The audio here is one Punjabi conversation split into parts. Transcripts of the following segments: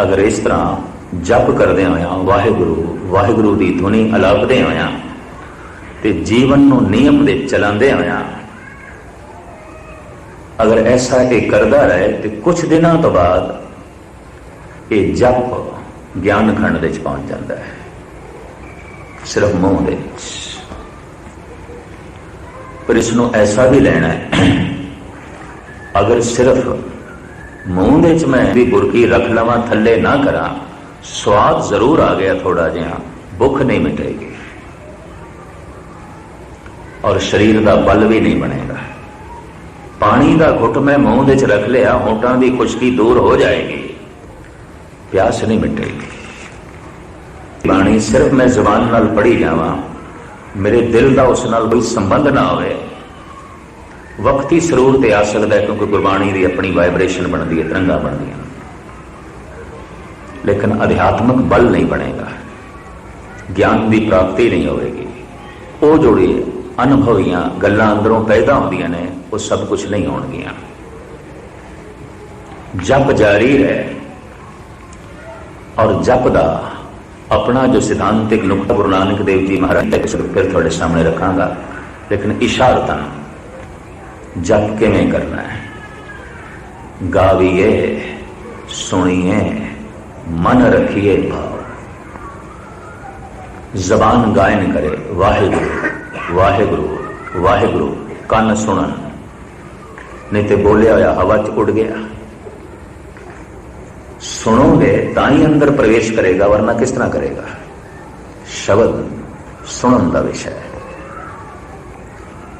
ਅਗਰ ਇਸ ਤਰ੍ਹਾਂ ਜਪ ਕਰਦੇ ਹੋਇਆ ਵਾਹਿਗੁਰੂ ਵਾਹਿਗੁਰੂ ਦੀ ਧੁਨੀ ਅਲਾਪਦੇ ਹੋਇਆ ਤੇ ਜੀਵਨ ਨੂੰ ਨਿਯਮ ਦੇ ਚਲਾਉਂਦੇ ਹੋਇਆ ਅਗਰ ਐਸਾ ਇਹ ਕਰਦਾ ਰਹੇ ਤੇ ਕੁਝ ਦਿਨਾਂ ਤੋਂ ਬਾਅਦ ਇਹ ਜਪ ਗਿਆਨ ਖੰਡ ਦੇ ਵਿੱਚ ਪਹੁੰਚ ਜਾਂਦਾ ਹੈ। ਸਿਰਫ ਮੂੰਹ ਦੇ ਪਰ ਇਸ ਨੂੰ ਐਸਾ ਵੀ ਲੈਣਾ ਹੈ, ਅਗਰ ਸਿਰਫ ਮੂੰਹ ਦੇ ਵਿੱਚ ਮੈਂ ਵੀ ਬੁਰਕੀ ਰੱਖ ਲਵਾਂ, ਥੱਲੇ ਨਾ ਕਰਾਂ। ਸਵਾਦ ਜ਼ਰੂਰ ਆ ਗਿਆ ਥੋੜਾ ਜਿਹਾ, ਭੁੱਖ ਨਹੀਂ ਮਿਟੇਗੀ। ਔਰ ਸਰੀਰ ਦਾ ਬਲ ਵੀ ਨਹੀਂ ਬਣੇਗਾ। ਪਾਣੀ ਦਾ ਘੁੱਟ ਮੈਂ ਮੂੰਹ ਦੇ ਚ ਰੱਖ ਲਿਆ, ਹੋਂਟਾਂ ਦੀ ਖੁਸ਼ਕੀ ਦੂਰ ਹੋ ਜਾਏਗੀ। ਪਿਆਸ ਨਹੀਂ ਮਿਟੇਗੀ। ਬਾਣੀ ਸਿਰਫ ਮੈਂ ਜ਼ੁਬਾਨ ਨਾਲ ਪੜ੍ਹੀ ਜਾਵਾਂ, ਮੇਰੇ ਦਿਲ ਦਾ ਉਸ ਨਾਲ ਕੋਈ ਸੰਬੰਧ ਨਾ ਹੋਵੇ। ਵਕਤੀ ਸਰੂਰ ਤੇ ਆ ਸਕਦਾ ਹੈ ਕਿਉਂਕਿ ਗੁਰਬਾਣੀ ਦੀ ਆਪਣੀ ਵਾਈਬ੍ਰੇਸ਼ਨ ਬਣਦੀ ਹੈ, ਤਰੰਗਾਂ ਬਣਦੀਆਂ ਲੇਕਿਨ ਅਧਿਆਤਮਕ ਬਲ ਨਹੀਂ ਬਣੇਗਾ। ਗਿਆਨ ਦੀ ਪ੍ਰਾਪਤੀ ਨਹੀਂ ਹੋਵੇਗੀ। ਉਹ ਜੋੜੇ ਅਨੁਭਵੀਆਂ ਗੱਲਾਂ ਅੰਦਰੋਂ ਪੈਦਾ ਹੁੰਦੀਆਂ ਨੇ, ਉਹ ਸਭ ਕੁਝ ਨਹੀਂ ਹੋਣਗੀਆਂ। ਜਪ ਜਾਰੀ ਹੈ ਔਰ ਜਪ ਦਾ ਆਪਣਾ ਜੋ ਸਿਧਾਂਤਿਕ ਨੁਕਤਾ ਗੁਰੂ ਨਾਨਕ ਦੇਵ ਜੀ ਮਹਾਰਾਜ ਦਾ ਫਿਰ ਤੁਹਾਡੇ ਸਾਹਮਣੇ ਰੱਖਾਂਗਾ, ਲੇਕਿਨ ਇਸ਼ਾਰਤਾਂ ਜਪ ਕਿਵੇਂ ਕਰਨਾ ਹੈ ਗਾਵੀਏ ਸੁਣੀਏ ਮਨ ਰੱਖੀਏ ਭਾਵ ਜ਼ਬਾਨ ਗਾਇਨ ਕਰੇ ਵਾਹਿਗੁਰੂ ਵਾਹਿਗੁਰੂ ਵਾਹਿਗੁਰੂ ਕੰਨ ਸੁਣਨ ਨਹੀਂ ਤੇ ਬੋਲਿਆ ਹੋਇਆ ਹਵਾ 'ਚ ਉੱਡ ਗਿਆ ਸੁਣੋਗੇ ਤਾਂ ਹੀ ਅੰਦਰ ਪ੍ਰਵੇਸ਼ ਕਰੇਗਾ ਵਰਨਾ ਕਿਸ ਤਰ੍ਹਾਂ ਕਰੇਗਾ ਸ਼ਬਦ ਸੁਣਨ ਦਾ ਵਿਸ਼ਾ ਹੈ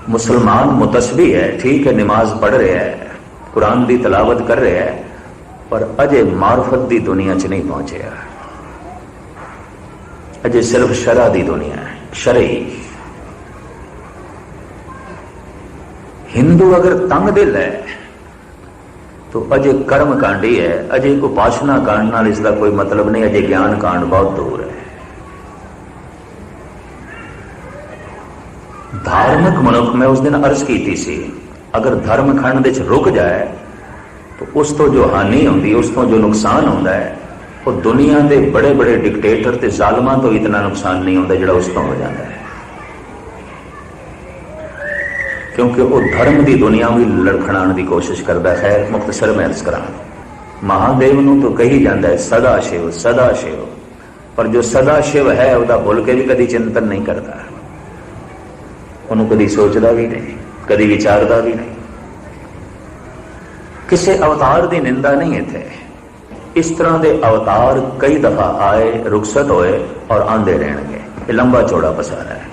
ਮੁਸਲਮਾਨ ਮੁਤਸਬੀ ਹੈ, ਠੀਕ ਹੈ, ਨਮਾਜ਼ ਪੜ੍ਹ ਰਿਹਾ ਹੈ, ਕੁਰਾਨ ਦੀ ਤਲਾਵਤ ਕਰ ਰਿਹਾ ਹੈ, ਪਰ ਅਜੇ ਮਾਰਫਤ ਦੀ ਦੁਨੀਆ 'ਚ ਨਹੀਂ ਪਹੁੰਚਿਆ। ਅਜੇ ਸਿਰਫ ਸ਼ਰਾ ਦੀ ਦੁਨੀਆ ਹੈ ਸ਼ਰਈ ਹਿੰਦੂ ਅਗਰ ਤੰਗ ਦਿਲ ਹੈ, ਤੋ ਅਜੇ ਕਰਮ ਕਾਂਡੀ ਹੈ, ਅਜੇ ਉਪਾਸ਼ਨਾ ਕਾਂਡ ਨਾਲ ਇਸ ਦਾ ਕੋਈ ਮਤਲਬ ਨਹੀਂ, ਅਜੇ ਗਿਆਨ ਕਾਂਡ ਬਹੁਤ ਦੂਰ ਹੈ। ਧਾਰਮਿਕ ਮਨੁੱਖ ਮੈਂ ਉਸ ਦਿਨ ਅਰਜ਼ ਕੀਤੀ ਸੀ, ਅਗਰ ਧਰਮ ਖੰਡ ਵਿੱਚ ਰੁਕ ਜਾਏ, ਤਾਂ ਉਸ ਤੋਂ ਜੋ ਹਾਨੀ ਹੁੰਦੀ, ਉਸ ਤੋਂ ਜੋ ਨੁਕਸਾਨ ਹੁੰਦਾ ਹੈ, ਉਹ ਦੁਨੀਆ ਦੇ ਬੜੇ ਬੜੇ ਡਿਕਟੇਟਰ ਤੇ ਜ਼ਾਲਮਾਂ ਤੋਂ ਇਤਨਾ ਨੁਕਸਾਨ ਨਹੀਂ ਹੁੰਦਾ ਜਿਹੜਾ ਉਸ ਤੋਂ ਹੋ ਜਾਂਦਾ ਹੈ। ਕਿਉਂਕਿ ਉਹ ਧਰਮ ਦੀ ਦੁਨੀਆ ਨੂੰ ਲੜਖੜਾਉਣ ਦੀ ਕੋਸ਼ਿਸ਼ ਕਰਦਾ ਹੈ ਮੁਖਤਸਰ ਮੈਂ ਅਰਜ਼ ਕਰਾਂ। ਮਹਾਦੇਵ ਨੂੰ ਤਾਂ ਕਹੀ ਜਾਂਦਾ ਹੈ, ਸਦਾ ਸ਼ਿਵ ਸਦਾ ਸ਼ਿਵ। ਪਰ ਜੋ ਸਦਾ ਸ਼ਿਵ ਹੈ, ਉਹਦਾ ਭੁੱਲ ਕੇ ਵੀ ਕਦੀ ਚਿੰਤਨ ਨਹੀਂ ਕਰਦਾ। ਉਹਨੂੰ ਕਦੀ ਸੋਚਦਾ ਵੀ ਨਹੀਂ, ਕਦੀ ਵਿਚਾਰਦਾ ਵੀ ਨਹੀਂ। ਕਿਸੇ ਅਵਤਾਰ ਦੀ ਨਿੰਦਾ ਨਹੀਂ ਇੱਥੇ। ਇਸ ਤਰ੍ਹਾਂ ਦੇ ਅਵਤਾਰ ਕਈ ਦਫਾ ਆਏ, ਰੁਖਸਤ ਹੋਏ ਔਰ ਆਂਦੇ ਰਹਿਣਗੇ। ਇਹ ਲੰਬਾ ਚੌੜਾ ਪਸਾਰਾ ਹੈ।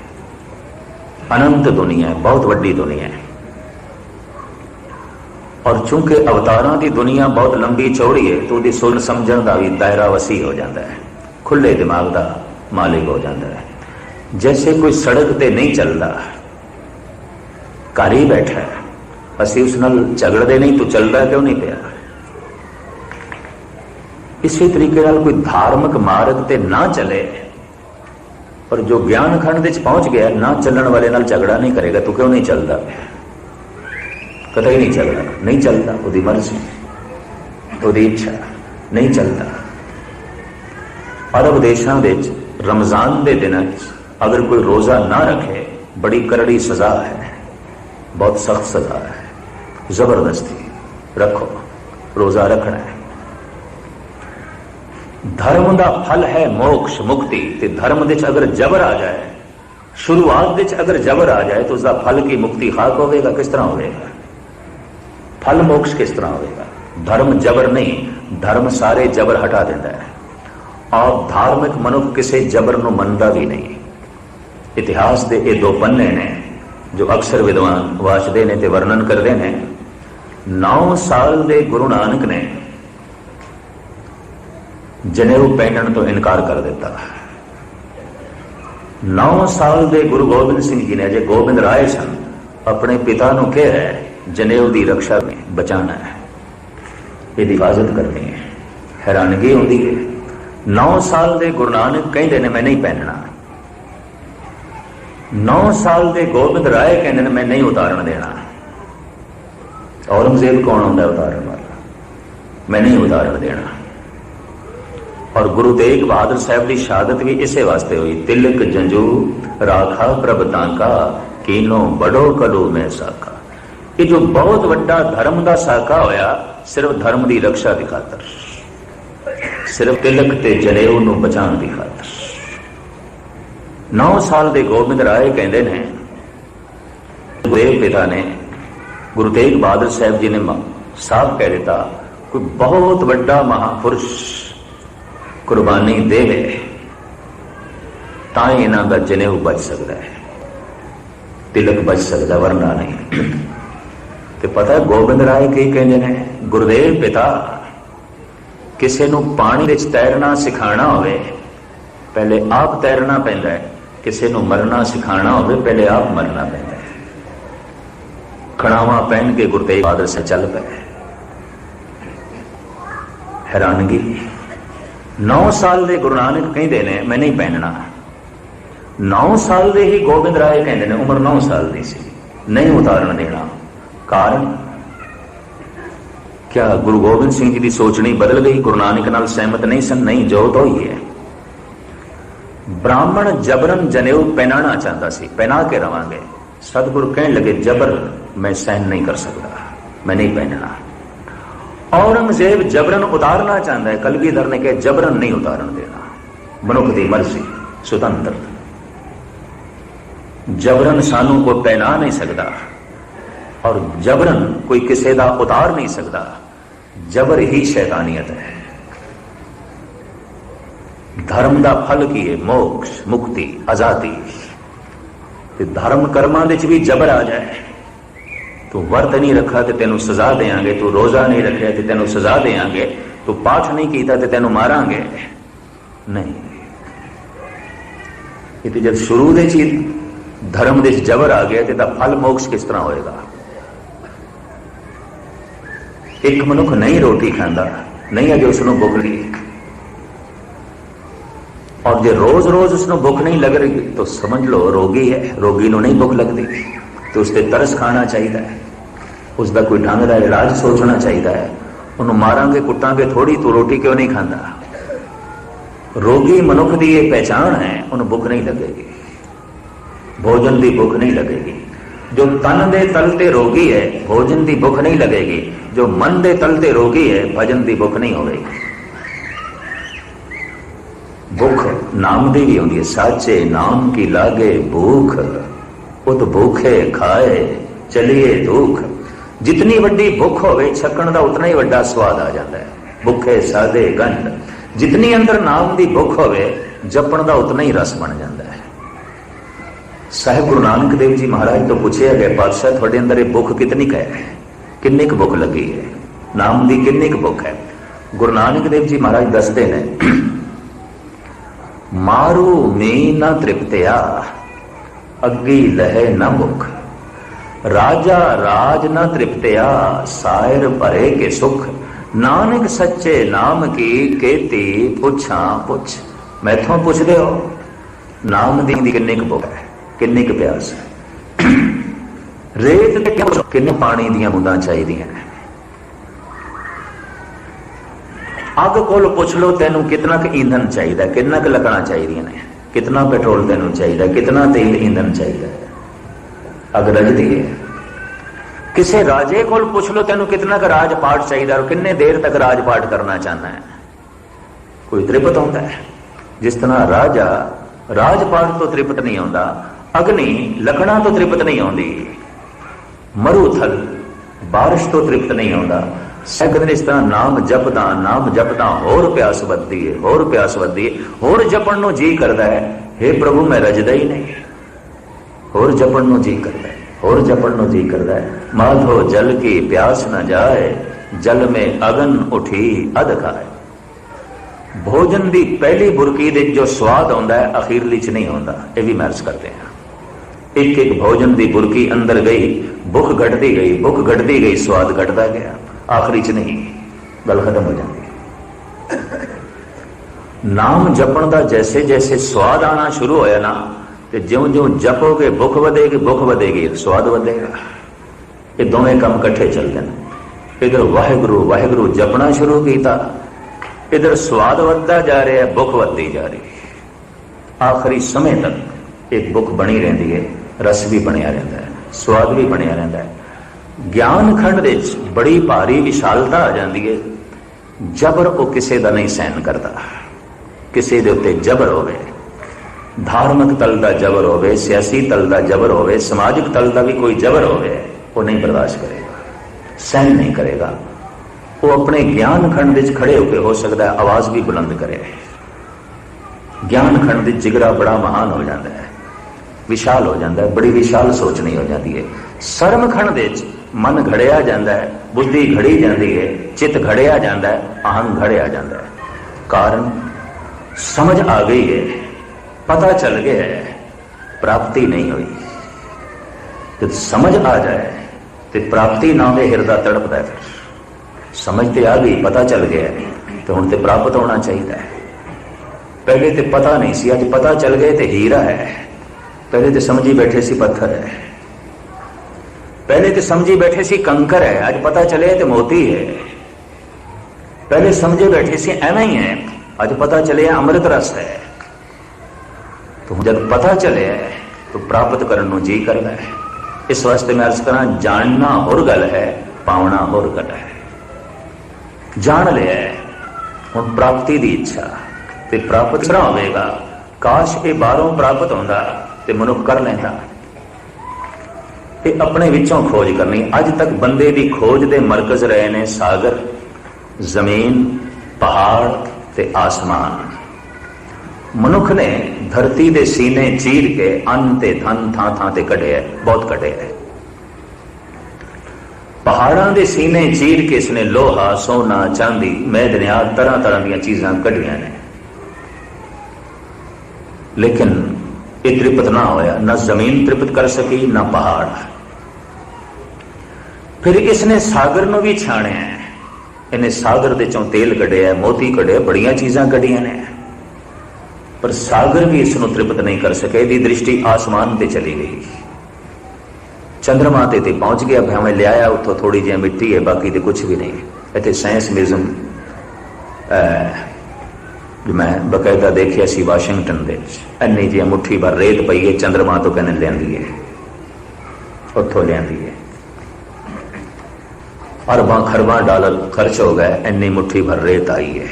ਅਨੰਤ ਦੁਨੀਆ ਹੈ, ਬਹੁਤ ਵੱਡੀ ਦੁਨੀਆ ਹੈ। ਔਰ ਚੂੰਕਿ ਅਵਤਾਰਾਂ ਦੀ ਦੁਨੀਆ ਬਹੁਤ ਲੰਬੀ ਚੌੜੀ ਹੈ, ਤਾਂ ਉਹਦੀ ਸੁਣ ਸਮਝਣ ਦਾ ਵੀ ਦਾਇਰਾ ਵਸੀ ਹੋ ਜਾਂਦਾ ਹੈ। ਖੁੱਲੇ ਦਿਮਾਗ ਦਾ ਮਾਲਿਕ ਹੋ ਜਾਂਦਾ ਹੈ। ਜੈਸੇ ਕੋਈ ਸੜਕ ਤੇ ਨਹੀਂ ਚੱਲਦਾ ਘਰ ਹੀ ਬੈਠਾ ਹੈ। ਅਸੀਂ ਉਸ ਨਾਲ ਝਗੜਦੇ ਨਹੀਂ, ਤੂੰ ਚੱਲਦਾ ਕਿਉਂ ਨਹੀਂ ਪਿਆ? ਇਸੇ ਤਰੀਕੇ ਨਾਲ ਕੋਈ ਧਾਰਮਿਕ ਮਾਰਗ ਤੇ ਨਾ ਚਲੇ ਪਰ ਜੋ ਗਿਆਨ ਖੰਡ ਵਿੱਚ ਪਹੁੰਚ ਗਿਆ, ਨਾ ਚੱਲਣ ਵਾਲੇ ਨਾਲ ਝਗੜਾ ਨਹੀਂ ਕਰੇਗਾ। ਤੂੰ ਕਿਉਂ ਨਹੀਂ ਚੱਲਦਾ? ਕਦੇ ਨਹੀਂ ਚੱਲਦਾ ਨਹੀਂ ਚੱਲਦਾ, ਉਹਦੀ ਮਰਜ਼ੀ। ਉਹਦੀ ਇੱਛਾ। ਨਹੀਂ ਚੱਲਦਾ। ਅਰਬ ਦੇਸ਼ਾਂ ਵਿੱਚ ਰਮਜ਼ਾਨ ਦੇ ਦਿਨਾਂ ਵਿੱਚ ਅਗਰ ਕੋਈ ਰੋਜ਼ਾ ਨਾ ਰੱਖੇ, ਬੜੀ ਕਰੜੀ ਸਜ਼ਾ ਹੈ। ਬਹੁਤ ਸਖਤ ਸਜ਼ਾ ਹੈ ਜ਼ਬਰਦਸਤੀ ਰੱਖੋ ਰੋਜ਼ਾ ਰੱਖਣਾ ਹੈ ਧਰਮ ਦਾ ਫਲ ਹੈ ਮੋਕਸ਼ ਮੁਕਤੀ ਤੇ ਧਰਮ ਦੇ ਚ ਅਗਰ ਜਬਰ ਆ ਜਾਏ ਸ਼ੁਰੂਆਤ ਵਿੱਚ ਅਗਰ ਜਬਰ ਆ ਜਾਏ ਤਾਂ ਉਸ ਦਾ ਫਲ ਕੀ ਮੁਕਤੀ ਖਾਕ ਹੋਵੇਗਾ ਕਿਸ ਤਰ੍ਹਾਂ ਹੋਵੇਗਾ ਫਲ ਮੋਕਸ਼ ਕਿਸ ਤਰ੍ਹਾਂ ਹੋਵੇਗਾ ਧਰਮ ਜਬਰ ਨਹੀਂ ਧਰਮ ਸਾਰੇ ਜਬਰ ਹਟਾ ਦਿੰਦਾ ਹੈ ਔਰ ਧਾਰਮਿਕ ਮਨੁੱਖ ਕਿਸੇ ਜਬਰ ਨੂੰ ਮੰਨਦਾ ਵੀ ਨਹੀਂ ਇਤਿਹਾਸ ਦੇ ਇਹ ਦੋ ਪੰਨੇ ਨੇ ਜੋ ਅਕਸਰ ਵਿਦਵਾਨ ਵਾਚਦੇ ਨੇ ਤੇ ਵਰਣਨ ਕਰਦੇ ਨੇ 9 ਸਾਲ ਦੇ ਗੁਰੂ ਨਾਨਕ ਨੇ ਜਨੇਊ ਪਹਿਨਣ ਤੋਂ ਇਨਕਾਰ ਕਰ ਦਿੱਤਾ। 9 ਸਾਲ ਦੇ ਗੁਰੂ ਗੋਬਿੰਦ ਸਿੰਘ ਜੀ ਨੇ, ਜੇ ਗੋਬਿੰਦ ਰਾਏ ਸਨ, ਆਪਣੇ ਪਿਤਾ ਨੂੰ ਕਿਹਾ ਜਨੇਊ ਦੀ ਰੱਖਿਆ ਵਿੱਚ ਬਚਾਣਾ ਹੈ, ਇਹਦੀ ਹਿਫਾਜ਼ਤ ਕਰਨੀ ਹੈ, ਹੈਰਾਨਗੀ ਹੁੰਦੀ ਹੈ। 9 ਸਾਲ ਦੇ ਗੁਰੂ ਨਾਨਕ ਕਹਿੰਦੇ ਨੇ, ਮੈਂ ਨਹੀਂ ਪਹਿਨਣਾ। 9 ਸਾਲ ਦੇ ਗੋਬਿੰਦ ਰਾਏ ਕਹਿੰਦੇ ਨੇ, ਮੈਂ ਨਹੀਂ ਉਤਾਰਨ ਦੇਣਾ। ਔਰੰਗਜ਼ੇਬ ਕੌਣ ਹੁੰਦਾ ਉਤਾਰਨ ਵਾਲਾ? ਮੈਂ ਨਹੀਂ ਉਤਾਰਨ ਦੇਣਾ। ਔਰ ਗੁਰੂ ਤੇਗ ਬਹਾਦਰ ਸਾਹਿਬ ਦੀ ਸ਼ਹਾਦਤ ਵੀ ਇਸੇ ਵਾਸਤੇ ਹੋਈ। ਤਿਲਕ ਜੰਜੂ ਰਾਖਾ ਪ੍ਰਭ ਤਾਂਕਾ, ਕੀਨੋ ਬੜੋ ਕਲੂ ਮੈਂ ਸਾਖਾ। ਇਹ ਜੋ ਬਹੁਤ ਵੱਡਾ ਧਰਮ ਦਾ ਸਾਕਾ ਹੋਇਆ, ਸਿਰਫ ਧਰਮ ਦੀ ਰੱਖਿਆ ਦੀ ਖਾਤਰ। ਸਿਰਫ ਤਿਲਕ ਤੇ ਜਨੇਊ ਨੂੰ ਬਚਾਉਣ ਦੀ ਖਾਤਰ। 9 ਸਾਲ ਦੇ ਗੋਬਿੰਦ ਰਾਏ ਕਹਿੰਦੇ ਨੇ ਗੁਰਦੇਵ ਪਿਤਾ ਨੇ, ਗੁਰੂ ਤੇਗ ਬਹਾਦਰ ਸਾਹਿਬ ਜੀ ਨੇ ਸਾਫ਼ ਕਹਿ ਦਿੱਤਾ, ਕੋਈ ਬਹੁਤ ਵੱਡਾ ਮਹਾਪੁਰਸ਼ ਕੁਰਬਾਨੀ ਦੇਵੇ ਤਾਂ ਹੀ ਇਹਨਾਂ ਦਾ ਜਨੇਊ ਬਚ ਸਕਦਾ ਹੈ। ਤਿਲਕ ਬਚ ਸਕਦਾ, ਵਰਨਾ ਨਹੀਂ। ਤੇ ਪਤਾ ਗੋਬਿੰਦ ਰਾਏ ਕੀ ਕਹਿੰਦੇ ਨੇ? ਗੁਰਦੇਵ ਪਿਤਾ, ਕਿਸੇ ਨੂੰ ਪਾਣੀ ਵਿੱਚ ਤੈਰਨਾ ਸਿਖਾਣਾ ਹੋਵੇ, ਪਹਿਲੇ ਆਪ ਤੈਰਨਾ ਪੈਂਦਾ ਹੈ। ਕਿਸੇ ਨੂੰ ਮਰਨਾ ਸਿਖਾਣਾ ਹੋਵੇ, ਪਹਿਲੇ ਆਪ ਮਰਨਾ ਪੈਂਦਾ ਹੈ। ਖੜਾਵਾਂ ਪਹਿਨ ਕੇ ਗੁਰਤੇਗ ਬਹਾਦਰ ਸੇ ਚੱਲ ਪਏ। ਹੈਰਾਨਗੀ। 9 ਸਾਲ ਦੇ ਗੁਰੂ ਨਾਨਕ ਕਹਿੰਦੇ ਨੇ, ਮੈਂ ਨਹੀਂ ਪਹਿਨਣਾ। 9 ਸਾਲ ਦੇ ਹੀ ਗੋਬਿੰਦ ਰਾਏ ਕਹਿੰਦੇ ਨੇ, ਉਮਰ 9 ਸਾਲ ਦੀ ਸੀ। ਨਹੀਂ ਉਤਾਰਨ ਦੇਣਾ। ਕਾਰਨ? ਕਿਆ ਗੁਰੂ ਗੋਬਿੰਦ ਸਿੰਘ ਜੀ ਦੀ ਸੋਚਣੀ ਬਦਲ ਗਈ? ਗੁਰੂ ਨਾਨਕ ਨਾਲ ਸਹਿਮਤ ਨਹੀਂ ਸਨ? ਨਹੀਂ ਜੋ ਤੋਂ ਹੀ ਹੈ। ਬ੍ਰਾਹਮਣ ਜਬਰਨ ਜਨੇਊ ਪਹਿਨਾਣਾ ਚਾਹੁੰਦਾ ਸੀ, ਪਹਿਨਾ ਕੇ ਰਵਾਂਗੇ। ਸਤਿਗੁਰੂ ਕਹਿਣ ਲੱਗੇ ਜਬਰ ਮੈਂ ਸਹਿਨ ਨਹੀਂ ਕਰ ਸਕਦਾ, ਮੈਂ ਨਹੀਂ ਪਹਿਨਣਾ। ਔਰੰਗਜ਼ੇਬ ਜਬਰਨ ਉਤਾਰਨਾ ਚਾਹੁੰਦਾ ਹੈ, ਕਲਗੀਧਰ ਨੇ ਕਿਹਾ, ਜਬਰਨ ਨਹੀਂ ਉਤਾਰਨ ਦੇਣਾ। ਮਨੁੱਖ ਦੀ ਮਰਜ਼ੀ, ਸੁਤੰਤਰ। ਜਬਰਨ ਸਾਨੂੰ ਕੋਈ ਪਹਿਨਾ ਨਹੀਂ ਸਕਦਾ, ਔਰ ਜਬਰਨ ਕੋਈ ਕਿਸੇ ਦਾ ਉਤਾਰ ਨਹੀਂ ਸਕਦਾ। ਜਬਰ ਹੀ ਸ਼ੈਤਾਨੀਅਤ ਹੈ। ਧਰਮ ਦਾ ਫਲ ਕੀ ਹੈ ਮੋਕਸ਼, ਮੁਕਤੀ, ਆਜ਼ਾਦੀ। ਤੇ ਧਰਮ ਕਰਮਾਂ ਦੇ ਵਿੱਚ ਵੀ ਜਬਰ ਆ ਜਾਏ। ਤੂੰ ਵਰਤ ਨਹੀਂ ਰੱਖਾ ਤੇ ਤੈਨੂੰ ਸਜ਼ਾ ਦੇਾਂਗੇ। ਤੂੰ ਰੋਜ਼ਾ ਨਹੀਂ ਰੱਖਿਆ ਤੇ ਤੈਨੂੰ ਸਜ਼ਾ ਦੇਾਂਗੇ। ਤੂੰ ਪਾਠ ਨਹੀਂ ਕੀਤਾ ਤੇ ਤੈਨੂੰ ਮਾਰਾਂਗੇ। ਨਹੀਂ। ਇਹ ਤੇ ਜਦ ਸ਼ੁਰੂ ਦੇ ਚ ਧਰਮ ਦੇ ਜਬਰ ਆ ਗਿਆ ਤੇ ਦਾ ਫਲ ਮੋਕਸ਼ ਕਿਸ ਤਰ੍ਹਾਂ ਹੋਏਗਾ? ਇੱਕ ਮਨੁੱਖ ਨਹੀਂ ਰੋਟੀ ਖਾਂਦਾ, ਨਹੀਂ ਅਜੇ ਉਸ ਨੂੰ ਭੁੱਖ ਲੱਗੀ ਔਰ ਜੇ ਰੋਜ਼-ਰੋਜ਼ ਉਸ ਨੂੰ ਭੁੱਖ ਨਹੀਂ ਲੱਗ ਰਹੀ ਤਾਂ ਸਮਝ ਲਓ ਰੋਗੀ ਹੈ ਰੋਗੀ ਨੂੰ ਨਹੀਂ ਭੁੱਖ ਲੱਗਦੀ ਤੇ ਉਸ ਤੇ ਤਰਸ ਖਾਣਾ ਚਾਹੀਦਾ ਹੈ ਉਸ ਦਾ ਕੋਈ ਢੰਗ ਦਾ ਇਲਾਜ ਸੋਚਣਾ ਚਾਹੀਦਾ ਹੈ ਉਹਨੂੰ ਮਾਰਾਂਗੇ ਕੁੱਟਾਂਗੇ ਥੋੜੀ ਤੂੰ ਰੋਟੀ ਕਿਉਂ ਨਹੀਂ ਖਾਂਦਾ ਰੋਗੀ ਮਨੁੱਖ ਦੀ ਇਹ ਪਹਿਚਾਣ ਹੈ ਉਹਨੂੰ ਭੁੱਖ ਨਹੀਂ ਲੱਗੇਗੀ ਭੋਜਨ ਦੀ ਭੁੱਖ ਨਹੀਂ ਲੱਗੇਗੀ ਜੋ ਤਨ ਦੇ ਤਲ ਤੇ ਰੋਗੀ ਹੈ ਭੋਜਨ ਦੀ ਭੁੱਖ ਨਹੀਂ ਲੱਗੇਗੀ ਜੋ ਮਨ ਦੇ ਤਲ ਤੇ ਰੋਗੀ ਹੈ ਭਜਨ ਦੀ ਭੁੱਖ ਨਹੀਂ ਹੋਵੇਗੀ ਭੁੱਖ ਨਾਮ ਦੀ ਵੀ ਹੁੰਦੀ ਹੈ ਸਾਚੇ ਨਾਮ ਕੀ ਲਾਗੇ ਭੂਖ? ਉਤ ਭੂਖੇ ਖਾਏ, ਚਲਿਏ ਦੁੱਖ। ਜਿਤਨੀ ਵੱਡੀ ਭੁੱਖ ਹੋਵੇ, ਛਕਣ ਦਾ ਉਤਨਾ ਹੀ ਵੱਡਾ ਸਵਾਦ ਆ ਜਾਂਦਾ ਹੈ। ਭੁੱਖੇ ਸਾਦੇ ਗੰਢ। ਜਿਤਨੀ ਅੰਦਰ ਨਾਮ ਦੀ ਭੁੱਖ ਹੋਵੇ, ਜਪਣ ਦਾ ਉਤਨਾ ਹੀ ਰਸ ਬਣ ਜਾਂਦਾ ਹੈ। ਸਾਹਿਬ ਗੁਰੂ ਨਾਨਕ ਦੇਵ ਜੀ ਮਹਾਰਾਜ ਤੋਂ ਪੁੱਛਿਆ ਗਿਆ, ਪਾਤਸ਼ਾਹ, ਤੁਹਾਡੇ ਅੰਦਰ ਇਹ ਭੁੱਖ ਕਿਤਨੀ ਕੁ ਹੈ? ਕਿੰਨੀ ਕੁ ਭੁੱਖ ਲੱਗੀ ਹੈ? ਨਾਮ ਦੀ ਕਿੰਨੀ ਕੁ ਭੁੱਖ ਹੈ? ਗੁਰੂ ਨਾਨਕ ਦੇਵ ਜੀ ਮਹਾਰਾਜ ਦੱਸਦੇ ਨੇ ਮਾਰੂ ਮੀ ਨਾ ਤ੍ਰਿਪਤਿਆ, ਅੱਗੀ ਲਹਿ ਨ ਮੁਖ ਰਾਜਾ ਰਾਜ ਨ ਤ੍ਰਿਪਤਿਆ, ਸਾਇਰ ਭਰੇ ਕੇ ਸੁਖ। ਨਾਨਕ ਸੱਚੇ ਨਾਮ ਕੀ ਕੇਤੀ ਪੁੱਛਾਂ ਪੁੱਛ। ਮੈਥੋਂ ਪੁੱਛਦੇ ਹੋ? ਨਾਮ ਦੀ ਦੀ ਕਿੰਨੀ ਕੁ ਭੁੱਖ ਹੈ, ਕਿੰਨੀ ਕੁ ਪਿਆਸ ਹੈ। ਰੇਤ ਤੇ ਕਿੰਨੇ ਪਾਣੀ ਦੀਆਂ ਬੂੰਦਾਂ ਚਾਹੀਦੀਆਂ ਨੇ ਅੱਗ ਕੋਲ ਪੁੱਛ ਲੋ ਤੈਨੂੰ ਕਿੰਨਾ ਕੁ ਈਂਧਨ ਚਾਹੀਦਾ, ਕਿੰਨਾ ਕੁ ਲੱਕੜਾਂ ਚਾਹੀਦੀਆਂ ਨੇ? ਕਿੰਨਾ ਪੈਟਰੋਲ ਤੈਨੂੰ ਚਾਹੀਦਾ ਕਿੰਨਾ ਤੇਲ ਈਂਧਨ ਚਾਹੀਦਾ? ਅੱਗ ਰਜਦੀ ਹੈ। ਕਿਸੇ ਰਾਜੇ ਕੋਲ ਪੁੱਛ ਲੋ ਤੈਨੂੰ ਕਿੰਨਾ ਕੁ ਰਾਜ ਚਾਹੀਦਾ ਔਰ ਕਿੰਨੇ ਦੇਰ ਤੱਕ ਰਾਜ ਪਾਠ ਕਰਨਾ ਚਾਹੁੰਦਾ ਹੈ? ਕੋਈ ਤ੍ਰਿਪਤ ਹੁੰਦਾ ਹੈ। ਜਿਸ ਤਰ੍ਹਾਂ ਰਾਜਾ ਰਾਜ ਪਾਠ ਤੋਂ ਤ੍ਰਿਪਤ ਨਹੀਂ ਆਉਂਦਾ, ਅਗਨੀ ਲੱਕੜਾਂ ਤੋਂ ਤ੍ਰਿਪਤ ਨਹੀਂ ਆਉਂਦੀ, ਮਰੂਥਲ ਬਾਰਿਸ਼ ਤੋਂ ਤ੍ਰਿਪਤ ਨਹੀਂ ਆਉਂਦਾ ਸੈਕੰਡ ਇਸ ਤਰ੍ਹਾਂ ਨਾਮ ਜਪਦਾ ਨਾਮ ਜਪਦਾ, ਹੋਰ ਪਿਆਸ ਵੱਧਦੀ ਹੈ ਹੋਰ ਪਿਆਸ ਵੱਧਦੀ ਹੈ ਹੋਰ ਜਪਣ ਨੂੰ ਜੀ ਕਰਦਾ ਹੈ। हे ਪ੍ਰਭੂ, ਮੈਂ ਰਜਦਾ ਹੀ ਨਹੀਂ। ਹੋਰ ਜਪਣ ਨੂੰ ਜੀ ਕਰਦਾ ਹੈ, ਹੋਰ ਜਪਣ ਨੂੰ ਜੀ ਕਰਦਾ ਹੈ। ਮਾਧੋ ਜਲ ਕੀ ਪਿਆਸ ਨਾ ਜਾਏ, ਜਲ ਮੇ ਅਗਨ ਉਠੀ ਅਧ ਖਾਏ। ਭੋਜਨ ਦੀ ਪਹਿਲੀ ਬੁਰਕੀ ਦੇ ਜੋ ਸਵਾਦ ਆਉਂਦਾ ਹੈ, ਅਖੀਰਲੀ ਚ ਨਹੀਂ ਆਉਂਦਾ। ਇਹ ਵੀ ਮਹਿਰਸ ਕਰਦੇ ਹਾਂ। ਇੱਕ ਇੱਕ ਭੋਜਨ ਦੀ ਬੁਰਕੀ ਅੰਦਰ ਗਈ, ਭੁੱਖ ਘਟਦੀ ਗਈ, ਭੁੱਖ ਘਟਦੀ ਗਈ, ਸਵਾਦ ਘਟਦਾ ਗਿਆ। ਆਖਰੀ ਚ ਨਹੀਂ, ਗੱਲ ਖਤਮ ਹੋ ਜਾਂਦੀ ਨਾਮ ਜਪਣ ਦਾ ਜੈਸੇ ਜੈਸੇ ਸਵਾਦ ਆਣਾ ਸ਼ੁਰੂ ਹੋਇਆ ਨਾ, ਤੇ ਜਿਉਂ-ਜਿਉਂ ਜਪੋਗੇ, ਭੁੱਖ ਵਧੇਗੀ ਭੁੱਖ ਵਧੇਗੀ, ਸਵਾਦ ਵਧੇਗਾ। ਇਹ ਦੋਵੇਂ ਕੰਮ ਇਕੱਠੇ ਚੱਲਦੇ ਨੇ ਇਧਰ ਵਾਹਿਗੁਰੂ ਵਾਹਿਗੁਰੂ ਜਪਣਾ ਸ਼ੁਰੂ ਕੀਤਾ। ਇਧਰ ਸਵਾਦ ਵੱਧਦਾ ਜਾ ਰਿਹਾ ਹੈ ਭੁੱਖ ਵੱਧਦੀ ਜਾ ਰਹੀ। ਹੈ ਆਖਰੀ ਸਮੇਂ ਤੱਕ ਇੱਕ ਭੁੱਖ ਬਣੀ ਰਹਿੰਦੀ ਹੈ, ਰਸ ਵੀ ਬਣਿਆ ਰਹਿੰਦਾ ਹੈ, ਸਵਾਦ ਵੀ ਬਣਿਆ ਰਹਿੰਦਾ ਹੈ। ਗਿਆਨ ਖੰਡ ਦੇ ਵਿੱਚ ਬੜੀ ਭਾਰੀ ਵਿਸ਼ਾਲਤਾ ਆ ਜਾਂਦੀ ਹੈ। ਜਬਰ ਉਹ ਕਿਸੇ ਦਾ ਨਹੀਂ ਸਹਿਣ ਕਰਦਾ। ਕਿਸੇ ਦੇ ਉੱਤੇ ਜਬਰ ਹੋਵੇ, ਧਾਰਮਿਕ ਤਲ ਦਾ ਜਬਰ ਹੋਵੇ, ਸਿਆਸੀ ਤਲ ਦਾ ਜਬਰ ਹੋਵੇ, ਸਮਾਜਿਕ ਤਲ ਦਾ ਵੀ ਕੋਈ ਜਬਰ ਹੋਵੇ, ਉਹ ਨਹੀਂ ਬਰਦਾਸ਼ਤ ਕਰੇਗਾ, ਸਹਿਣ ਨਹੀਂ ਕਰੇਗਾ। ਉਹ ਆਪਣੇ ਗਿਆਨ ਖੰਡ ਵਿੱਚ ਖੜੇ ਹੋ ਕੇ ਹੋ ਸਕਦਾ ਹੈ, ਆਵਾਜ਼ ਵੀ ਬੁਲੰਦ ਕਰੇ। ਗਿਆਨ ਖੰਡ ਦੇ ਜਿਗਰਾ ਬੜਾ ਮਹਾਨ ਹੋ ਜਾਂਦਾ ਹੈ, ਵਿਸ਼ਾਲ ਹੋ ਜਾਂਦਾ ਹੈ, ਬੜੀ ਵਿਸ਼ਾਲ ਸੋਚਣੀ ਹੋ ਜਾਂਦੀ ਹੈ। ਸਰਮ ਖੰਡ ਦੇ ਵਿੱਚ ਮਨ ਘੜਿਆ ਜਾਂਦਾ ਹੈ, ਬੁੱਧੀ ਘੜੀ ਜਾਂਦੀ ਹੈ, ਚਿੱਤ ਘੜਿਆ ਜਾਂਦਾ ਹੈ ਅਹੰ ਘੜਿਆ ਜਾਂਦਾ ਹੈ। ਕਾਰਨ ਸਮਝ ਆ ਗਈ ਹੈ, ਪਤਾ ਚੱਲ ਗਿਆ ਹੈ, ਪ੍ਰਾਪਤੀ ਨਹੀਂ ਹੋਈ। ਜਦ ਸਮਝ ਆ ਜਾਏ, ਤੇ ਪ੍ਰਾਪਤੀ ਨਾ ਦੇ ਹਿਰਦਾ ਤੜਪਦਾ ਹੈ ਫਿਰ। ਸਮਝ ਤੇ ਆ ਗਈ, ਪਤਾ ਚੱਲ ਗਿਆ ਤੇ ਹੁਣ ਤੇ ਪ੍ਰਾਪਤ ਹੋਣਾ ਚਾਹੀਦਾ ਹੈ। ਪਹਿਲੇ ਤੇ ਪਤਾ ਨਹੀਂ ਸੀ, ਅੱਜ ਪਤਾ ਚੱਲ ਗਿਆ ਤੇ ਹੀਰਾ ਹੈ। ਪਹਿਲੇ ਤੇ ਸਮਝੀ ਬੈਠੇ ਸੀ ਪੱਥਰ ਹੈ। ਪਹਿਲੇ ਤੇ ਸਮਝੀ ਬੈਠੇ ਸੀ ਕੰਕਰ ਹੈ ਅੱਜ ਪਤਾ ਚੱਲਿਆ ਤੇ ਮੋਤੀ ਹੈ ਪਹਿਲੇ ਸਮਝੇ ਬੈਠੇ ਸੀ ਐਵੇਂ ਹੀ ਹੈ ਅੱਜ ਪਤਾ ਚੱਲਿਆ ਅੰਮ੍ਰਿਤ ਰਸ ਹੈ ਤੋ ਜਦ ਪਤਾ ਚੱਲਿਆ ਹੈ ਤਾਂ ਪ੍ਰਾਪਤ ਕਰਨ ਨੂੰ ਜੀ ਕਰਦਾ ਹੈ ਇਸ ਵਾਸਤੇ ਮੈਂ ਅਰਜ਼ ਕਰਾਂ ਜਾਣਨਾ ਹੋਰ ਗੱਲ ਹੈ ਪਾਉਣਾ ਹੋਰ ਗੱਲ ਹੈ ਜਾਣ ਲਿਆ ਹੁਣ ਪ੍ਰਾਪਤੀ ਦੀ ਇੱਛਾ ਤੇ ਪ੍ਰਾਪਤ ਕਰਾਂ ਹੋਵੇਗਾ ਕਾਸ਼ ਇਹ ਬਾਹਰੋਂ ਪ੍ਰਾਪਤ ਹੁੰਦਾ ਤੇ ਮਨੁੱਖ ਕਰ ਲੈਂਦਾ ਇਹ ਆਪਣੇ ਵਿੱਚੋਂ ਖੋਜ ਕਰਨੀ। ਅੱਜ ਤੱਕ ਬੰਦੇ ਦੀ ਖੋਜ ਦੇ ਮਰਕਜ਼ ਰਹੇ ਨੇ ਸਾਗਰ, ਜ਼ਮੀਨ, ਪਹਾੜ ਤੇ ਆਸਮਾਨ। ਮਨੁੱਖ ਨੇ ਧਰਤੀ ਦੇ ਸੀਨੇ ਚੀਰ ਕੇ ਅੰਨ ਤੇ ਧਨ ਥਾਂ ਥਾਂ ਤੇ ਕੱਢਿਆ ਬਹੁਤ ਕੱਢਿਆ ਹੈ। ਪਹਾੜਾਂ ਦੇ ਸੀਨੇ ਚੀਰ ਕੇ ਇਸਨੇ ਲੋਹਾ, ਸੋਨਾ, ਚਾਂਦੀ ਮੈਦਨਿਆ ਤਰ੍ਹਾਂ ਤਰ੍ਹਾਂ ਦੀਆਂ ਚੀਜ਼ਾਂ ਕੱਢੀਆਂ ਨੇ। ਲੇਕਿਨ ਇਹ ਤ੍ਰਿਪਤ ਨਾ ਹੋਇਆ, ਨਾ ਜ਼ਮੀਨ ਤ੍ਰਿਪਤ ਕਰ ਸਕੀ, ਨਾ ਪਹਾੜ। ਫਿਰ ਇਸਨੇ ਸਾਗਰ ਨੂੰ ਵੀ ਛਾਣਿਆ। ਇਹਨੇ ਸਾਗਰ ਦੇ ਚੋਂ ਤੇਲ ਕੱਢਿਆ, ਮੋਤੀ ਕੱਢਿਆ, ਬੜੀਆਂ ਚੀਜ਼ਾਂ ਕੱਢੀਆਂ ਨੇ। ਪਰ ਸਾਗਰ ਵੀ ਇਸ ਨੂੰ ਤ੍ਰਿਪਤ ਨਹੀਂ ਕਰ ਸਕੇ, ਇਹਦੀ ਦ੍ਰਿਸ਼ਟੀ ਆਸਮਾਨ ਤੇ ਚਲੀ ਗਈ। ਚੰ드ਰਮਾ ਤੇ ਤੇ ਪਹੁੰਚ ਗਿਆ ਭਾਵੇਂ ਲਿਆਇਆ, ਉੱਥੋਂ ਥੋੜੀ ਜਿਹੀ ਮਿੱਟੀ ਹੈ, ਬਾਕੀ ਤੇ ਕੁਝ ਵੀ ਨਹੀਂ। ਇੱਥੇ ਸਾਇੰਸ ਮਿਊਜ਼ਮ ਜੋ ਮੈਂ ਬਕਾਇਦਾ ਦੇਖਿਆ ਸੀ ਵਾਸ਼ਿੰਗਟਨ ਦੇ ਅੰਨੀ ਜੀ ਮੁੱਠੀ ਭਰ ਰੇਤ ਪਈ ਹੈ, ਚੰਦਰਮਾ ਤੋਂ ਕਹਿੰਦੇ ਲੈਂਦੀ ਹੈ। ਉੱਥੋਂ ਲੈਂਦੀ ਹੈ। ਅਰਬਾਂ ਖਰਬਾਂ ਡਾਲਰ ਖਰਚ ਹੋ ਗਏ, ਇੰਨੀ ਮੁੱਠੀ ਭਰ ਰੇਤ ਆਈ ਹੈ।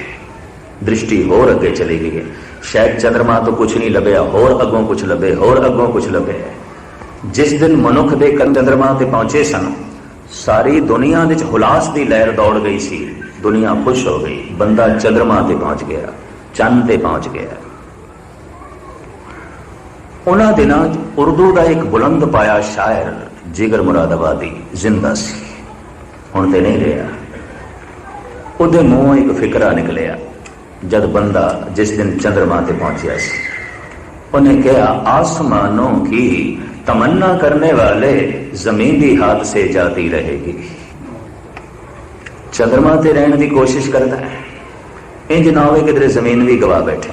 ਦ੍ਰਿਸ਼ਟੀ ਹੋਰ ਅੱਗੇ ਚਲੀ ਗਈ ਹੈ। ਸ਼ਾਇਦ ਚੰਦਰਮਾ ਤੋਂ ਕੁਝ ਨਹੀਂ ਲੱਭਿਆ, ਹੋਰ ਅੱਗੋਂ ਕੁਝ ਲੱਭੇ, ਹੋਰ ਅੱਗੋਂ ਕੁਝ ਲੱਭੇ। ਜਿਸ ਦਿਨ ਮਨੁੱਖ ਦੇ ਕੰਨ ਚੰਦਰਮਾ ਤੇ ਪਹੁੰਚੇ ਸਨ, ਸਾਰੀ ਦੁਨੀਆ ਵਿੱਚ ਹੁਲਾਸ ਦੀ ਲਹਿਰ ਦੌੜ ਗਈ ਸੀ। ਦੁਨੀਆ ਖੁਸ਼ ਹੋ ਗਈ। ਬੰਦਾ ਚੰਦਰਮਾ ਤੇ ਪਹੁੰਚ ਗਿਆ। ਚੰਦ ਤੇ ਪਹੁੰਚ ਗਿਆ। ਉਹਨਾਂ ਦਿਨਾਂ ਉਰਦੂ ਦਾ ਇੱਕ ਬੁਲੰਦ ਪਾਇਆ ਸ਼ਾਇਰ ਜਿਗਰ ਮੁਰਾਦਾਬਾਦੀ ਜ਼ਿੰਦਾ ਸੀ। ਹੁਣ ਤੇ ਨਹੀਂ ਰਿਹਾ। ਉਹਦੇ ਮੂੰਹੋਂ ਇੱਕ ਫਿਕਰਾ ਨਿਕਲਿਆ, ਜਦ ਬੰਦਾ ਜਿਸ ਦਿਨ ਚੰਦਰਮਾ ਤੇ ਪਹੁੰਚਿਆ ਸੀ, ਉਹਨੇ ਕਿਹਾ, ਆਸਮਾਨੋਂ ਕੀ ਤਮੰਨਾ ਕਰਨੇ ਵਾਲੇ ਜ਼ਮੀਨ ਦੀ ਹਾਦ ਸੇ ਜਾਤੀ ਰਹੇਗੀ। ਚੰਦਰਮਾ ਤੇ ਰਹਿਣ ਦੀ ਕੋਸ਼ਿਸ਼ ਕਰਦਾ ਹੈ। ਇੰਜ ਨਾ ਹੋਵੇ ਕਿਧਰੇ ਜ਼ਮੀਨ ਵੀ ਗਵਾ ਬੈਠੇ।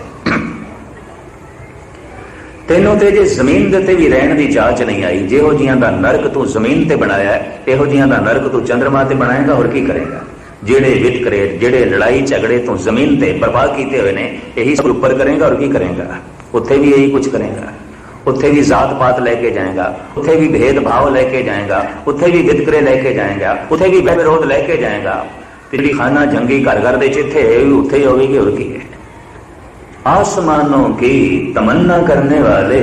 ਤੈਨੂੰ ਤੇ ਜੇ ਜ਼ਮੀਨ ਦੇ ਤੇ ਵੀ ਰਹਿਣ ਦੀ ਜਾਚ ਨਹੀਂ ਆਈ, ਜਿਹੋ ਜੀਆਂ ਦਾ ਨਰਕ ਤੂੰ ਜ਼ਮੀਨ ਤੇ ਬਣਾਇਆ, ਇਹੋ ਜੀਆਂ ਦਾ ਨਰਕ ਤੂੰ ਚੰ드ਰਮਾ ਤੇ ਬਣਾਏਗਾ, ਹੋਰ ਕੀ ਕਰੇਗਾ? ਜਿਹੜੇ ਵਿਤਕਰੇ ਜਿਹੜੇ ਲੜਾਈ ਝਗੜੇ ਤੂੰ ਜ਼ਮੀਨ ਤੇ ਬਰਬਾਦ ਕੀਤੇ ਹੋਏ ਨੇ, ਇਹੀ ਸਭ ਉੱਪਰ ਕਰੇਗਾ ਔਰ ਕੀ ਕਰੇਗਾ? ਉੱਥੇ ਵੀ ਇਹੀ ਕੁਝ ਕਰੇਗਾ। ਉੱਥੇ ਵੀ ਜ਼ਾਤ ਪਾਤ ਲੈ ਕੇ ਜਾਏਗਾ, ਉੱਥੇ ਵੀ ਭੇਦ ਭਾਵ ਲੈ ਕੇ ਜਾਏਗਾ, ਉੱਥੇ ਵੀ ਵਿਤਕਰੇ ਲੈ ਕੇ ਜਾਏਗਾ, ਉੱਥੇ ਵੀ ਵਿਰੋਧ ਲੈ ਕੇ ਜਾਏਗਾ। ਤੇਰੀ ਖਾਨਾ ਜੰਗੀ ਘਰ ਘਰ ਦੇ ਚਿੱਥੇ ਹੈ ਵੀ ਉੱਥੇ ਹੀ ਹੋਵੇਗੀ ਹੋਰ ਕੀ ਹੈ आसमानों की तमन्ना करने वाले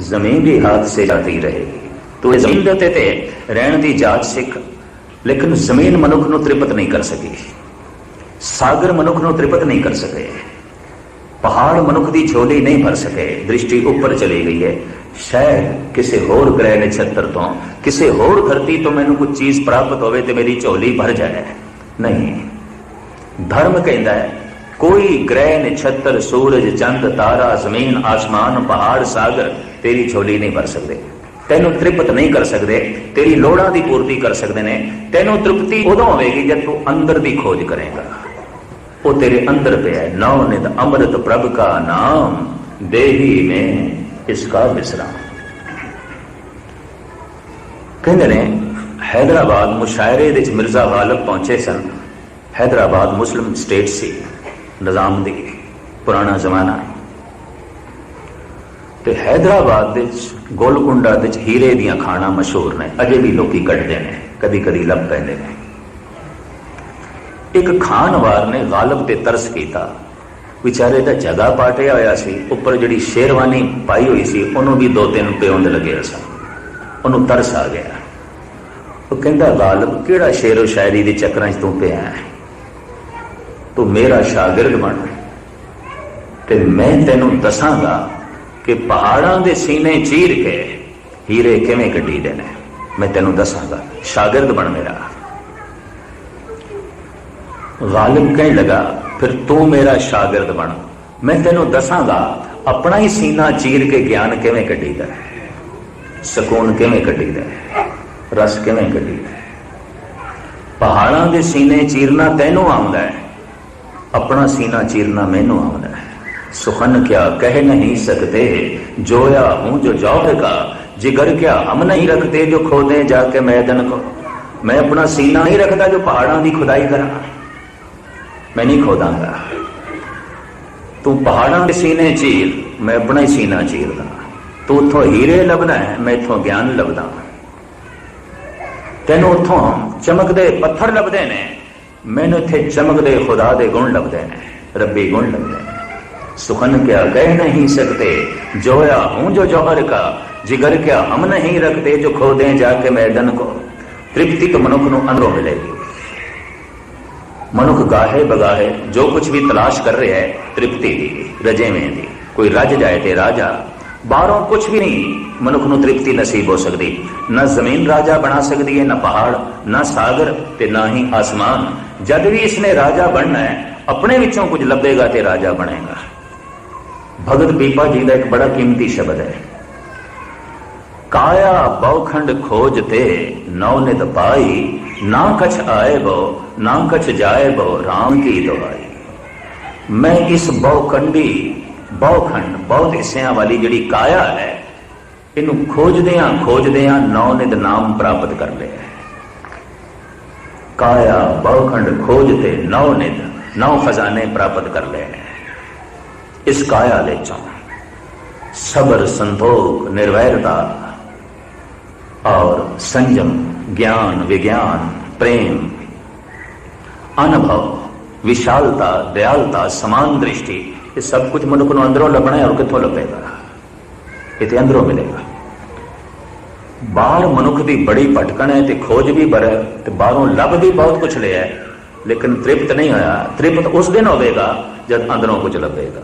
जमीन भी हाथ से जाती रहेगी ਤੂੰ ਇਹ ਜ਼ਮੀਨ ਦੇ ਉੱਤੇ ਤੇ ਰਹਿਣ ਦੀ ਜਾਚ ਸਿੱਖ ਲੇਕਿਨ ਜ਼ਮੀਨ ਮਨੁੱਖ ਨੂੰ ਤ੍ਰਿਪਤ ਨਹੀਂ ਕਰ ਸਕੀ ਸਾਗਰ ਮਨੁੱਖ ਨੂੰ ਤ੍ਰਿਪਤ ਨਹੀਂ ਕਰ ਸਕੇ ਪਹਾੜ ਮਨੁੱਖ ਦੀ ਝੋਲੀ ਨਹੀਂ ਭਰ ਸਕੇ ਦ੍ਰਿਸ਼ਟੀ ਉੱਪਰ ਚਲੀ ਗਈ ਹੈ ਸ਼ਾਇਦ ਕਿਸੇ ਹੋਰ ਗ੍ਰਹਿ ਨਛੱਤਰ ਤੋਂ ਕਿਸੇ ਹੋਰ ਧਰਤੀ ਤੋਂ ਮੈਨੂੰ ਕੁਝ ਚੀਜ਼ ਪ੍ਰਾਪਤ ਹੋਵੇ ਤੇ ਮੇਰੀ ਝੋਲੀ ਭਰ ਜਾਏ ਨਹੀਂ। ਧਰਮ ਕਹਿੰਦਾ ਹੈ, ਕੋਈ ਗ੍ਰਹਿ ਨਛੱਤਰ ਸੂਰਜ, ਚੰਦ, ਤਾਰਾ, ਜ਼ਮੀਨ, ਆਸਮਾਨ, ਪਹਾੜ, ਸਾਗਰ, ਤੇਰੀ ਝੋਲੀ ਨਹੀਂ ਭਰ ਸਕਦੇ। ਤੈਨੂੰ ਤ੍ਰਿਪਤ ਨਹੀਂ ਕਰ ਸਕਦੇ, ਤੇਰੀ ਲੋੜਾਂ ਦੀ ਪੂਰਤੀ ਕਰ ਸਕਦੇ ਨੇ। ਤੈਨੂੰ ਤ੍ਰਿਪਤੀ ਉਦੋਂ ਹੋਵੇਗੀ ਜਦ ਤੂੰ ਅੰਦਰ ਦੀ ਖੋਜ ਕਰੇਗਾ। ਉਹ ਤੇਰੇ ਅੰਦਰ ਪਿਆ ਹੈ। ਨੌ ਨਿਤ ਅੰਮ੍ਰਿਤ ਪ੍ਰਭ ਕਾ ਨਾਮ, ਦੇਹੀ ਮੈਂ ਇਸਕਾ ਵਿਸਰਾਮ ਕਹਿੰਦੇ ਨੇ ਹੈਦਰਾਬਾਦ ਮੁਸ਼ਾਇਰੇ ਦੇ ਵਿੱਚ ਮਿਰਜ਼ਾ ਗਾਲਬ ਪਹੁੰਚੇ ਸਨ। ਹੈਦਰਾਬਾਦ ਮੁਸਲਮ ਸਟੇਟ ਸੀ। ਨਿਜ਼ਾਮ ਦੀ ਪੁਰਾਣਾ ਜ਼ਮਾਨਾ। ਤੇ ਹੈਦਰਾਬਾਦ ਦੇ ਵਿੱਚ ਗੋਲਕੁੰਡਾ ਦੇ ਵਿੱਚ ਹੀਰੇ ਦੀਆਂ ਖਾਣਾ ਮਸ਼ਹੂਰ ਨੇ। ਅਜੇ ਵੀ ਲੋਕੀ ਕੱਢਦੇ ਨੇ। ਕਦੀ ਕਦੀ ਲੱਭ ਪੈਂਦੇ ਨੇ। ਇੱਕ ਖਾਨਵਾਰ ਨੇ ਗਾਲਬ ਤੇ ਤਰਸ ਕੀਤਾ। ਵਿਚਾਰੇ ਦਾ ਜਗਾ ਪਾਟਿਆ ਹੋਇਆ ਸੀ। ਉੱਪਰ ਜਿਹੜੀ ਸ਼ੇਰਵਾਨੀ ਪਾਈ ਹੋਈ ਸੀ, ਉਹਨੂੰ ਵੀ ਦੋ ਤਿੰਨ ਪਿਉਂਦ ਲੱਗੇ ਸਨ। ਉਹਨੂੰ ਤਰਸ ਆ ਗਿਆ। ਉਹ ਕਹਿੰਦਾ ਗਾਲਬ ਕਿਹੜਾ ਸ਼ੇਰੋ ਸ਼ਾਇਰੀ ਦੇ ਚੱਕਰਾਂ 'ਚ ਤੂੰ ਪਿਆ ਹੈ? ਤੂੰ ਮੇਰਾ ਸ਼ਾਗਿਰਦ ਬਣ। ਤੇ ਮੈਂ ਤੈਨੂੰ ਦੱਸਾਂਗਾ ਕਿ ਪਹਾੜਾਂ ਦੇ ਸੀਨੇ ਚੀਰ ਕੇ ਹੀਰੇ ਕਿਵੇਂ ਕੱਢੀ ਦੇ ਨੇ। ਮੈਂ ਤੈਨੂੰ ਦੱਸਾਂਗਾ, ਸ਼ਾਗਿਰਦ ਬਣ ਮੇਰਾ। ਗਾਲਿਬ ਕਹਿਣ ਲਗਾ, ਫਿਰ ਤੂੰ ਮੇਰਾ ਸ਼ਾਗਿਰਦ ਬਣ। ਮੈਂ ਤੈਨੂੰ ਦੱਸਾਂਗਾ, ਆਪਣਾ ਹੀ ਸੀਨਾ ਚੀਰ ਕੇ ਗਿਆਨ ਕਿਵੇਂ ਕੱਢੀਦਾ ਹੈ? ਸਕੂਨ ਕਿਵੇਂ ਕੱਢੀਦਾ ਹੈ? ਰਸ ਕਿਵੇਂ ਕੱਢੀ ਪਹਾੜਾਂ ਦੇ ਸੀਨੇ ਚੀਰਨਾ ਤੈਨੂੰ ਆਉਂਦਾ ਹੈ। ਆਪਣਾ ਸੀਨਾ ਚੀਰਨਾ ਮੈਨੂੰ ਆਉਂਦਾ ਹੈ। ਸੁਖਨ ਕਿਆ ਕਹਿ ਨਹੀਂ ਸਕਦੇ ਜੋ ਆ ਹੂੰ ਜੋ ਜਾਵੇਗਾ। ਜਿਗਰ ਕਿਆ ਹਮ ਨਹੀਂ ਰਖਤੇ ਜੋ ਖੋਦੇ ਜਾ ਕੇ ਮੈਦਨ ਕੋ। ਮੈਂ ਆਪਣਾ ਸੀਨਾ ਨਹੀਂ ਰੱਖਦਾ ਜੋ ਪਹਾੜਾਂ ਦੀ ਖੁਦਾਈ ਕਰਾਂ। ਮੈਂ ਨਹੀਂ ਖੋਦਾਂਗਾ। ਤੂੰ ਪਹਾੜਾਂ ਦੇ ਸੀਨੇ ਚੀਰ, ਮੈਂ ਆਪਣਾ ਹੀ ਸੀਨਾ ਚੀਰਦਾ। ਤੂੰ ਉਥੋਂ ਹੀਰੇ ਲੱਭਣਾ ਹੈ, ਮੈਂ ਇਥੋਂ ਗਿਆਨ ਲੱਭਦਾ ਹਾਂ। ਤੈਨੂੰ ਉਥੋਂ ਚਮਕਦੇ ਪੱਥਰ ਲੱਭਦੇ ਨੇ ਮੈਨੂੰ ਇੱਥੇ ਚਮਕਦੇ ਖੁਦਾ ਦੇ ਗੁਣ ਲੱਭਦੇ ਨੇ ਰੱਬੀ ਗੁਣ ਲੱਭਦੇ ਨੇ सुखन क्या कह नहीं सकते जोया हूं जो जौहर का जिगर क्या हम नहीं रखते जो खो दें जाके मैदन को तृप्ति तो मनुख ਨੂੰ ਅੰਦਰੋਂ ਮਿਲੇਗੀ ਮਨੁੱਖ ਗਾਹੇ ਬਗਾਹੇ ਜੋ ਕੁਝ ਵੀ ਤਲਾਸ਼ ਕਰ ਰਿਹਾ ਹੈ ਤ੍ਰਿਪਤੀ ਦੀ ਰਜੇਵੇਂ ਦੀ ਕੋਈ ਰੱਜ ਜਾਏ ਤੇ ਰਾਜਾ ਬਾਹਰੋਂ ਕੁਝ ਵੀ ਨਹੀਂ, ਮਨੁੱਖ ਨੂੰ ਤ੍ਰਿਪਤੀ ਨਸੀਬ ਹੋ ਸਕਦੀ। ਨਾ ਜ਼ਮੀਨ ਰਾਜਾ ਬਣਾ ਸਕਦੀ ਹੈ ਨਾ ਪਹਾੜ, ਨਾ ਸਾਗਰ ਤੇ ਨਾ ਹੀ ਆਸਮਾਨ। ਜਦ ਵੀ ਇਸਨੇ ਰਾਜਾ ਬਣਨਾ ਹੈ ਆਪਣੇ ਵਿੱਚੋਂ ਕੁਝ ਲੱਭੇਗਾ ਤੇ ਰਾਜਾ ਬਣੇਗਾ। ਭਗਤ ਪੀਪਾ ਜੀ ਦਾ ਇੱਕ ਬੜਾ ਕੀਮਤੀ ਸ਼ਬਦ ਹੈ। ਕਾਇਆ ਬੌਖੰਡ ਖੋਜ ਤੇ ਨੌ ਨਿਤ ਪਾਈ, ਨਾ ਕਛ ਆਏ ਬੋ, ਨਾ ਕਛ ਜਾਏ ਬੋ RAM ਕੀ ਦਵਾਈ ਮੈਂ ਇਸ ਬੌਖੰਡੀ ਬਹੁਖੰਡ ਬਹੁਤ ਹਿੱਸਿਆਂ ਵਾਲੀ ਜਿਹੜੀ ਕਾਇਆ ਹੈ, ਇਹਨੂੰ ਖੋਜਦਿਆਂ ਖੋਜਦਿਆਂ ਨੌ ਨਿਤ ਨਾਮ ਪ੍ਰਾਪਤ ਕਰ ਲਿਆ ਕਾਇਆ ਬਹੁਖੰਡ ਖੋਜ ਤੇ ਨੌ ਨਿਤ ਨੌ ਖਜ਼ਾਨੇ ਪ੍ਰਾਪਤ ਕਰ ਲਏ ਇਸ ਕਾਇਆ ਦੇ ਚੋਂ ਸਬਰ ਸੰਤੋਖ ਨਿਰਵੈਰਤਾ ਔਰ ਸੰਜਮ, ਗਿਆਨ, ਵਿਗਿਆਨ, ਪ੍ਰੇਮ, ਅਨੁਭਵ, ਵਿਸ਼ਾਲਤਾ ਦਇਆਲਤਾ ਸਮਾਨ ਦ੍ਰਿਸ਼ਟੀ ਇਹ ਸਭ ਕੁਝ ਮਨੁੱਖ ਨੂੰ ਅੰਦਰੋਂ ਲੱਭਣਾ ਹੈ ਔਰ ਕਿੱਥੋਂ ਲੱਭੇਗਾ? ਇਹ ਤੇ ਅੰਦਰੋਂ ਮਿਲੇਗਾ। ਬਾਹਰ ਮਨੁੱਖ ਦੀ ਬੜੀ ਭਟਕਣ ਹੈ ਤੇ ਖੋਜ ਵੀ ਬੜਾ ਤੇ ਬਾਹਰੋਂ ਲੱਭ ਵੀ ਬਹੁਤ ਕੁਝ ਲਿਆ ਲੇਕਿਨ ਤ੍ਰਿਪਤ ਨਹੀਂ ਹੋਇਆ। ਤ੍ਰਿਪਤ ਉਸ ਦਿਨ ਹੋਵੇਗਾ ਜਦ ਅੰਦਰੋਂ ਕੁਝ ਲੱਭੇਗਾ।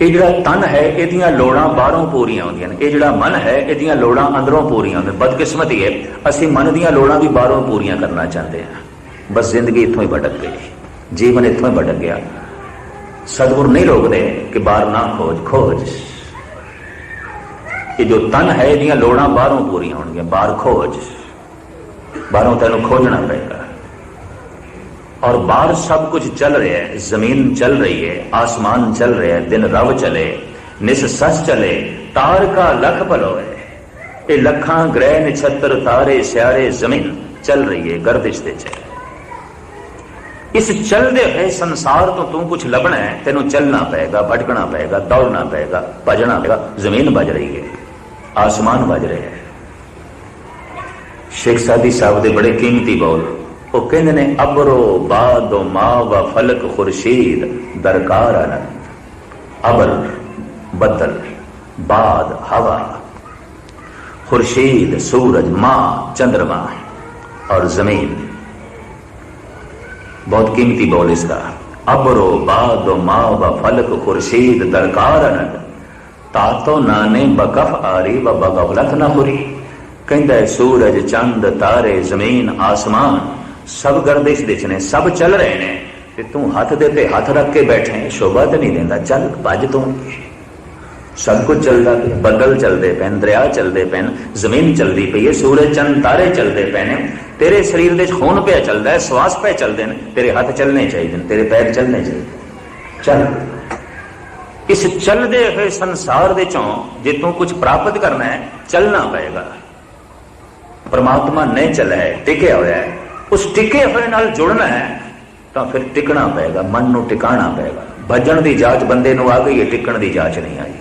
ਇਹ ਜਿਹੜਾ ਤਨ ਹੈ, ਇਹਦੀਆਂ ਲੋੜਾਂ ਬਾਹਰੋਂ ਪੂਰੀਆਂ ਹੁੰਦੀਆਂ ਨੇ। ਇਹ ਜਿਹੜਾ ਮਨ ਹੈ, ਇਹਦੀਆਂ ਲੋੜਾਂ ਅੰਦਰੋਂ ਪੂਰੀਆਂ ਹੁੰਦੀਆਂ ਬਦਕਿਸਮਤੀ ਹੈ। ਅਸੀਂ ਮਨ ਦੀਆਂ ਲੋੜਾਂ ਵੀ ਬਾਹਰੋਂ ਪੂਰੀਆਂ ਕਰਨਾ ਚਾਹੁੰਦੇ ਹਾਂ। ਬਸ ਜ਼ਿੰਦਗੀ ਇੱਥੋਂ ਹੀ ਭਟਕ ਗਈ। ਜੀਵਨ ਇੱਥੋਂ ਹੀ ਭਟਕ ਗਿਆ ਸਤਿਗੁਰ ਨਹੀਂ ਰੋਕਦੇ ਕਿ ਬਾਹਰ ਨਾ ਖੋਜ ਖੋਜ ਇਹ ਜੋ ਤਨ ਹੈ ਇਹਦੀਆਂ ਲੋੜਾਂ ਬਾਹਰੋਂ ਪੂਰੀਆਂ ਹੋਣਗੀਆਂ ਬਾਹਰ ਖੋਜ ਬਾਹਰੋਂ ਤੈਨੂੰ ਖੋਜਣਾ ਪਏਗਾ और बाहर सब कुछ चल रहा है जमीन चल रही है आसमान चल रहे हैं दिन रव चले निस सच चले तार का लख भलो है ये लखा ग्रह नक्षत्र तारे स्यारे जमीन चल रही है गर्दिश दे च ਇਸ ਚੱਲਦੇ ਹੋਏ ਸੰਸਾਰ ਤੋਂ ਤੂੰ ਕੁਝ ਲੱਭਣਾ ਹੈ, ਤੈਨੂੰ ਚੱਲਣਾ ਪਏਗਾ, ਭਟਕਣਾ ਪਏਗਾ, ਦੌੜਨਾ ਪਏਗਾ, ਭਜਣਾ ਪਏਗਾ, ਜ਼ਮੀਨ ਵੱਜ ਰਹੀ ਹੈ, ਆਸਮਾਨ ਵੱਜ ਰਿਹਾ ਹੈ। ਸ਼ੇਖ ਸਾਦੀ ਸਾਹਿਬ ਦੇ ਬੜੇ ਕੀਮਤੀ ਬੋਲ, ਉਹ ਕਹਿੰਦੇ ਨੇ, ਅਬਰੋ ਬਾਦੋ ਮਾ ਵਾ ਫਲਕ ਖੁਰਸ਼ੀਦ, ਦਰਕਾਰ ਹਨ ਅਬਰ, ਬਦਲ, ਬਾਦ, ਹਵਾ। ਖੁਰਸ਼ੀਦ, ਸੂਰਜ, ਮਾ ਚੰ드ਰਮਾ ਔਰ ਜ਼ਮੀਨ बहुत कीमती बोल इसका अबरो बाद माँ व फलक खुर्शीद दरकार अनंद तातो नाने बकफ आरी व बगवलत न हुरी कहता सूरज चंद तारे जमीन आसमान ਸਭ ਗਰਦਿਸ਼ ਵਿੱਚ ਨੇ ਸਭ ਚੱਲ ਰਹੇ ਨੇ ਤੇ ਤੂੰ ਹੱਥ ਦੇ ਤੇ ਹੱਥ ਰੱਖ ਕੇ ਬੈਠੇ ਹੈ ਸ਼ੋਭਾ ਤੇ ਨਹੀਂ ਦਿੰਦਾ ਚੱਲ ਭੱਜ ਤੂੰ ਸਭ ਕੁਝ ਚੱਲਦਾ ਪਿਆ ਬੱਦਲ ਚੱਲਦੇ ਪੈਣ ਦਰਿਆ ਚੱਲਦੇ ਪੈਣ ਜ਼ਮੀਨ ਚੱਲਦੀ ਪਈ ਹੈ ਸੂਰਜ ਚੰਦ ਤਾਰੇ ਚੱਲਦੇ ਪਏ ਨੇ ਤੇਰੇ ਸਰੀਰ ਦੇ ਖੂਨ ਪਿਆ ਚੱਲਦਾ ਹੈ, ਸਵਾਸ ਪਿਆ ਚੱਲਦੇ ਨੇ, ਤੇਰੇ ਹੱਥ ਚੱਲਣੇ ਚਾਹੀਦੇ ਨੇ, ਤੇਰੇ ਪੈਰ ਚੱਲਣੇ ਚਾਹੀਦੇ ਚੱਲ, ਇਸ ਚੱਲਦੇ ਹੋਏ ਸੰਸਾਰ ਦੇ ਚੋਂ ਜੇ ਤੂੰ ਕੁਝ ਪ੍ਰਾਪਤ ਕਰਨਾ ਹੈ, ਚੱਲਣਾ ਪਏਗਾ। ਪਰਮਾਤਮਾ ਨੇ ਚੱਲਿਆ ਹੈ, ਟਿਕਿਆ ਹੋਇਆ ਹੈ। ਉਸ ਟਿਕੇ ਹੋਏ ਨਾਲ ਜੁੜਨਾ ਹੈ, ਤਾਂ ਫਿਰ ਟਿਕਣਾ ਪਏਗਾ, ਮਨ ਨੂੰ ਟਿਕਾਣਾ ਪਏਗਾ। ਭਜਣ ਦੀ ਜਾਂਚ ਬੰਦੇ ਨੂੰ ਆ ਗਈ ਹੈ, ਟਿਕਣ ਦੀ ਜਾਂਚ ਨਹੀਂ ਆਈ।